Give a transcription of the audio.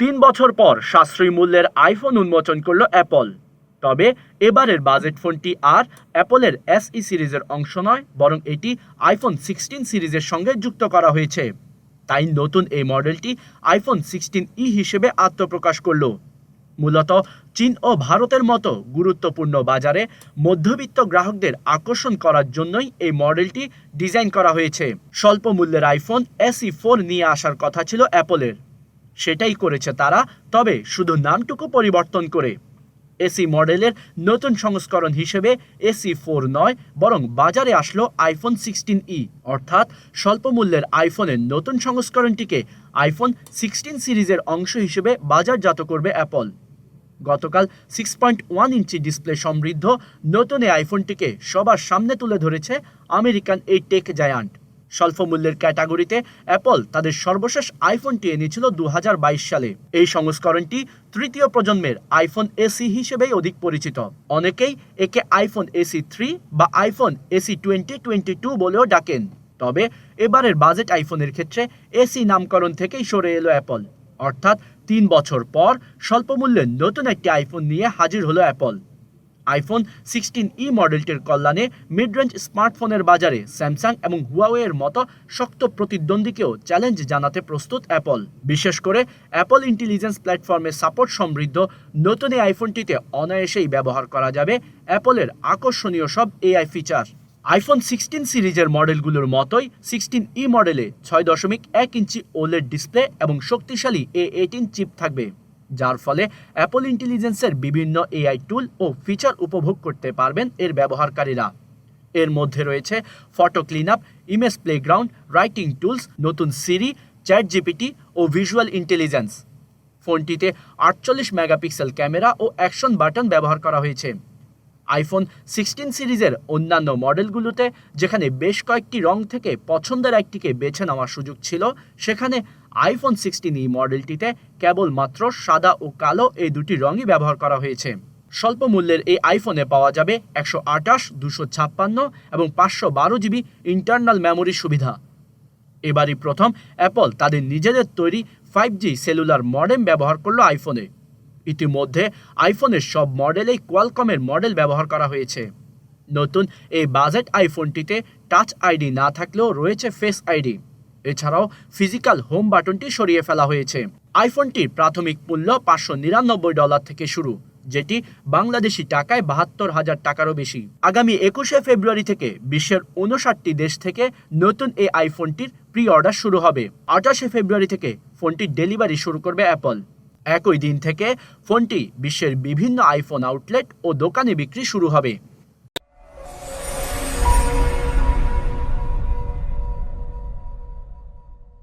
তিন বছর পর সাশ্রয়ী মূল্যের আইফোন উন্মোচন করল অ্যাপল তবে এবারের বাজেট ফোনটি আর অ্যাপলের এসই সিরিজের অংশ নয়, বরং এটি আইফোন সিক্সটিন সিরিজের সঙ্গে যুক্ত করা হয়েছে। তাই নতুন এই মডেলটি আইফোন সিক্সটিন ই হিসেবে আত্মপ্রকাশ করল। মূলত চীন ও ভারতের মতো গুরুত্বপূর্ণ বাজারে মধ্যবিত্ত গ্রাহকদের আকর্ষণ করার জন্যই এই মডেলটি ডিজাইন করা হয়েছে। স্বল্প মূল্যের আইফোন এসি ফোর নিয়ে আসার কথা ছিল অ্যাপলের সেটাই করেছে তারা। তবে শুধু নামটুকু পরিবর্তন করে। এসি মডেলের নতুন সংস্করণ হিসেবে এসি ফোর নয়, বরং বাজারে আসলো আইফোন সিক্সটিন ই, অর্থাৎ স্বল্প মূল্যের আইফোনের নতুন সংস্করণটিকে আইফোন সিক্সটিন সিরিজের অংশ হিসেবে বাজারজাত করবে অ্যাপল। গতকাল six point one inch display সমৃদ্ধ নতুন এই আইফোনটিকে সবার সামনে তুলে ধরেছে আমেরিকান এই টেক জায়ান্ট। স্বল্প মূল্যের ক্যাটাগরিতে অ্যাপল তাদের সর্বশেষ আইফোনটি এনেছিল দু হাজার বাইশ সালে। এই সংস্করণটি তৃতীয় প্রজন্মের আইফোন এসি হিসেবেই অধিক পরিচিত। অনেকেই একে আইফোন এসি থ্রি বা iPhone SE twenty twenty two বলেও ডাকেন। তবে এবারের বাজেট আইফোনের ক্ষেত্রে এসি নামকরণ থেকেই সরে এলো অ্যাপল। অর্থাৎ তিন বছর পর স্বল্প মূল্যের নতুন একটি আইফোন নিয়ে হাজির হলো অ্যাপল। আইফোন সিক্সটিন ই মডেলটির কল্যাণে মিড রেঞ্জ স্মার্টফোনের বাজারে স্যামসাং এবং হুয়াওয়ের মতো শক্ত প্রতিদ্বন্দ্বীকেও চ্যালেঞ্জ জানাতে প্রস্তুত অ্যাপল বিশেষ করে অ্যাপল ইন্টেলিজেন্স প্ল্যাটফর্মে সাপোর্ট সমৃদ্ধ নতুন এই আইফোনটিতে অনায়াসেই ব্যবহার করা যাবে অ্যাপলের আকর্ষণীয় সব এআই ফিচার আইফোন সিক্সটিন সিরিজের মডেলগুলোর মতোই সিক্সটিন ই মডেলে ছয় দশমিক এক ইঞ্চি ওলেড ডিসপ্লে এবং শক্তিশালী এ এইটিন চিপ থাকবে। যার ফলে অ্যাপল ইন্টেলিজেন্সের বিভিন্ন এআই টুল ও ফিচার উপভোগ করতে পারবেন এর ব্যবহারকারীরা। এর মধ্যে রয়েছে photo clean up image playground writing tools নতুন সিরি চ্যাট জিপিটি ও ভিজুয়াল ইন্টেলিজেন্স ফোনটিতে আটচল্লিশ মেগাপিক্সেল ক্যামেরা ও অ্যাকশন বাটন ব্যবহার করা হয়েছে। আইফোন সিক্সটিন সিরিজের অন্যান্য মডেলগুলোতে যেখানে বেশ কয়েকটি রং থেকে পছন্দের একটিকে বেছে নেওয়ার সুযোগ ছিল, সেখানে আইফোন সিক্সটিন ই মডেলটিতে কেবলমাত্র সাদা ও কালো এই দুটি রঙই ব্যবহার করা হয়েছে। স্বল্প মূল্যের এই আইফোনে পাওয়া যাবে একশো আঠাশ, দুশো ছাপ্পান্ন এবং পাঁচশো বারো জিবি ইন্টারনাল মেমোরি সুবিধা। এবারই প্রথম অ্যাপল তাদের নিজেদের তৈরি ফাইভ জি সেলুলার মডেম ব্যবহার করল আইফোনে ইতিমধ্যে আইফোনের সব মডেলেই কোয়ালকমের মডেল ব্যবহার করা হয়েছে। নতুন এই বাজেট আইফোনটিতে টাচ আইডি না থাকলেও রয়েছে ফেস আইডি এছাড়াও ফিজিক্যাল হোম বাটনটি সরিয়ে ফেলা হয়েছে। আইফোনটির প্রাথমিক মূল্য পাঁচশো নিরানব্বই ডলার থেকে শুরু, যেটি বাংলাদেশি টাকায় বাহাত্তর হাজার টাকারও বেশি। আগামী একুশে ফেব্রুয়ারি থেকে বিশ্বের উনষাটটি দেশ থেকে নতুন এই আইফোনটির প্রি অর্ডার শুরু হবে। আঠাশে ফেব্রুয়ারি থেকে ফোনটির ডেলিভারি শুরু করবে অ্যাপল একই দিন থেকে ফোনটি বিশ্বের বিভিন্ন আইফোন আউটলেট ও দোকানে বিক্রি শুরু হবে।